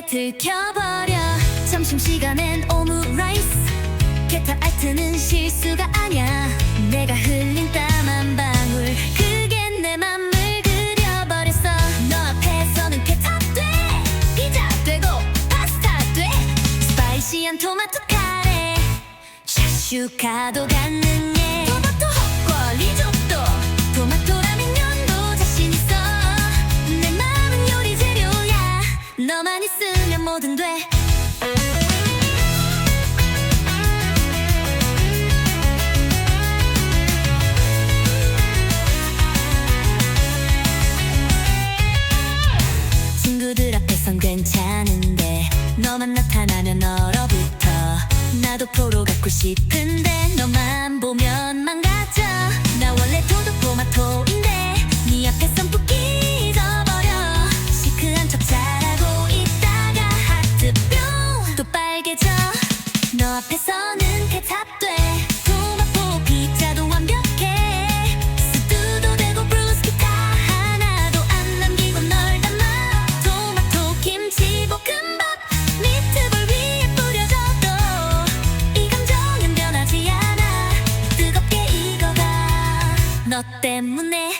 이렇게 들켜버려. 점심시간엔 오므라이스. 게타 아트는 실수가 아냐 내가 흘린 땀 한 방울. 그게 내 맘을 그려버렸어. 너 앞에서는 게타 돼. 피자 되고 파스타 돼. 스파이시한 토마토 카레. 샤슈카도 가능해 뭐든 돼. 친구들 앞에선 괜찮은데 너만 나타나면 얼어붙어 나도 프로 갖고 싶은데 너만 보면 망가져. 나 원래 도도 토마토인데 네 앞에선 푹 잊어버려. 시크한 척 빨개져. 너 앞에서는 개탑돼. 토마토 피자도 완벽해. 스두도 되고 브루스키타 하나도 안 남기고 널 담아. 토마토 김치 볶음밥 미트볼 위에 뿌려줘도 이 감정은 변하지 않아. 뜨겁게 익어가. 너 때문에